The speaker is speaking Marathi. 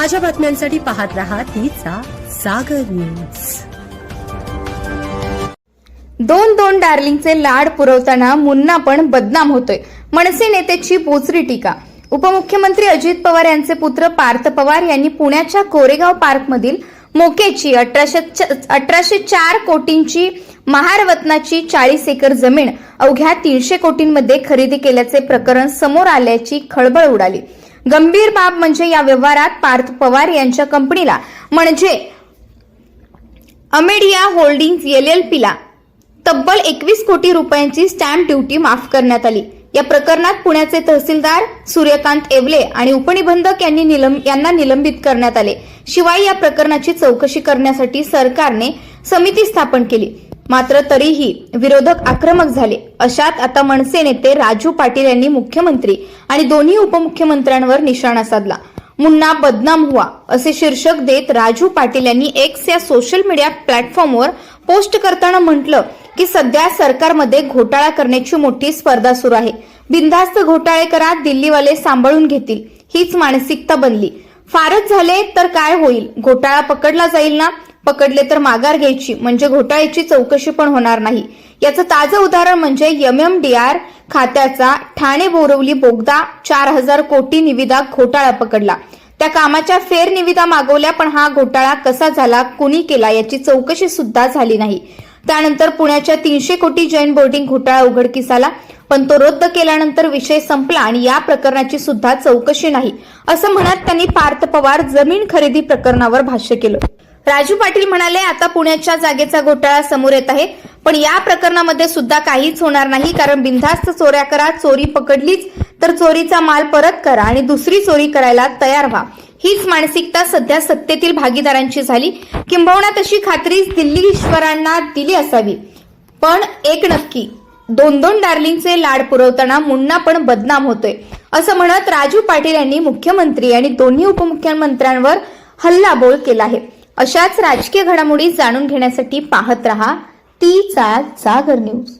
ताज्या बातम्यांसाठी पाहत राहा तिचा सागर न्यूज. दोन दोन डार्लिंगचे लाड पुरवताना मुन्ना पण बदनाम होतोय. मनसे नेत्याची पोचरी टीका. उपमुख्यमंत्री अजित पवार यांचे पुत्र पार्थ पवार यांनी पुण्याच्या कोरेगाव पार्कमधील मोकेची अठराशे अठराशे चार कोटींची महारवतनाची चाळीस एकर जमीन अवघ्या तीनशे कोटींमध्ये खरेदी केल्याचे प्रकरण समोर आल्याची खळबळ उडाली. गंभीर बाब म्हणजे या व्यवहारात पार्थ पवार यांच्या कंपनीला म्हणजे अमेडिया होल्डिंग्ज येल एल पीला तब्बल एकवीस कोटी रुपयांची स्टॅम्प ड्युटी माफ करण्यात आली. या प्रकरणात पुण्याचे तहसीलदार सूर्यकांत एवले आणि उपनिबंधक यांनी निलंब यांना निलंबित करण्यात आले. शिवाय या प्रकरणाची चौकशी करण्यासाठी सरकारने समिती स्थापन केली. मात्र तरीही विरोधक आक्रमक झाले. अशात आता मनसे नेते राजू पाटील यांनी मुख्यमंत्री आणि दोन्ही उपमुख्यमंत्र्यांवर निशाणा साधला. मुन्ना बदनाम हुआ असे शीर्षक देत राजू पाटील यांनी एक्स या सोशल मीडिया प्लॅटफॉर्मवर पोस्ट करताना म्हटलं की सध्या सरकारमध्ये घोटाळा करण्याची मोठी स्पर्धा सुरू आहे. बिनधास्त घोटाळे करा दिल्लीवाले सांभाळून घेतील. हीच मानसिकता बनली. फारच झाले तर काय होईल? घोटाळा पकडला जाईल ना? पकडले तर माघार घ्यायची. म्हणजे घोटाळ्याची चौकशी पण होणार नाही. याचं ताजं उदाहरण म्हणजे एमएमडीआर खात्याचा ठाणे बोरवली बोगदा चार हजार कोटी निविदा घोटाळा पकडला. त्या कामाच्या फेर निविदा मागवल्या पण हा घोटाळा कसा झाला कुणी केला याची चौकशी सुद्धा झाली नाही. त्यानंतर पुण्याच्या तीनशे कोटी जैन बोर्डिंग घोटाळा उघडकीस आला पण तो रद्द केल्यानंतर विषय संपला आणि या प्रकरणाची सुद्धा चौकशी नाही असं म्हणत त्यांनी पार्थ पवार जमीन खरेदी प्रकरणावर भाष्य केलं. राजू पाटील म्हणाले आता पुण्याच्या जागेचा घोटाळा समोर येत आहे पण या प्रकरणामध्ये सुद्धा काहीच होणार नाही कारण बिनधास्त चोऱ्या करा चोरी पकडलीच तर चोरीचा माल परत करा आणि दुसरी चोरी करायला तयार व्हा. हीच मानसिकता सध्या सत्तेतील भागीदारांची झाली. किंबहुना तशी खात्री दिल्ली ईश्वरांना दिली असावी. पण एक नक्की दोन दोन डार्लिंगचे लाड पुरवताना मुन्ना पण बदनाम होतोय. असं म्हणत राजू पाटील यांनी मुख्यमंत्री आणि दोन्ही उपमुख्यमंत्र्यांवर हल्लाबोल केला आहे. अशाच राजकीय घडामोडी जाणून घेण्यासाठी पाहत रहा. ती जागर न्यूज.